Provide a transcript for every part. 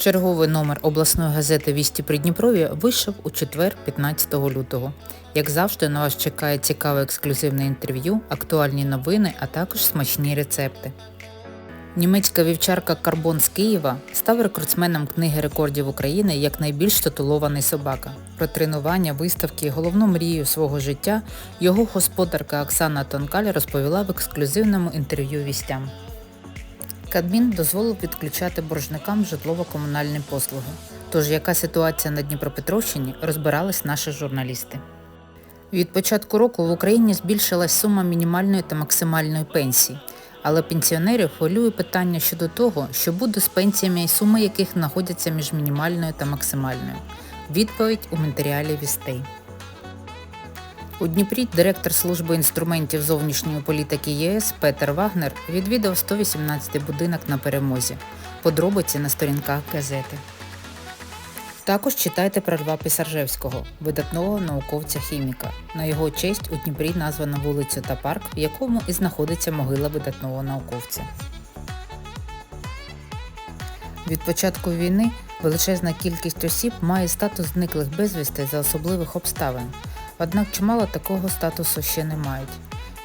Черговий номер обласної газети Вісті Придніпров'я вийшов у четвер, 15 лютого. Як завжди, на вас чекає цікаве ексклюзивне інтерв'ю, актуальні новини, а також смачні рецепти. Німецька вівчарка Карбон з Києва став рекордсменом книги рекордів України як найбільш титулований собака. Про тренування, виставки і головну мрію свого життя його господарка Оксана Тонкаль розповіла в ексклюзивному інтерв'ю вістям. Кабмін дозволив відключати боржникам житлово-комунальні послуги. Тож яка ситуація на Дніпропетровщині розбирались наші журналісти. Від початку року в Україні збільшилась сума мінімальної та максимальної пенсії, але пенсіонерів хвилює питання щодо того, що буде з пенсіями і суми яких знаходяться між мінімальною та максимальною. Відповідь у матеріалі вістей. У Дніпрі директор служби інструментів зовнішньої політики ЄС Петер Вагнер відвідав 118-й будинок на перемозі. Подробиці на сторінках газети. Також читайте про Льва Писаржевського, видатного науковця-хіміка. На його честь у Дніпрі названо вулицю та парк, в якому і знаходиться могила видатного науковця. Від початку війни величезна кількість осіб має статус зниклих безвісти за особливих обставин. Однак чимало такого статусу ще не мають.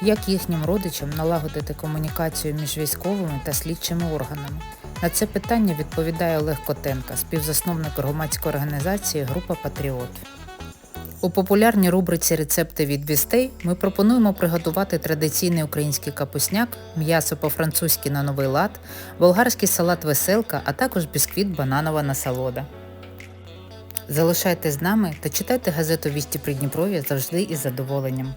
Як їхнім родичам налагодити комунікацію між військовими та слідчими органами? На це питання відповідає Олег Котенка, співзасновник громадської організації Група Патріот. У популярній рубриці Рецепти від вістей ми пропонуємо приготувати традиційний український капусняк, м'ясо по-французьки на новий лад, болгарський салат веселка, а також бісквіт бананова насолода. Залишайтесь з нами та читайте газету Вісті Придніпров'я завжди із задоволенням.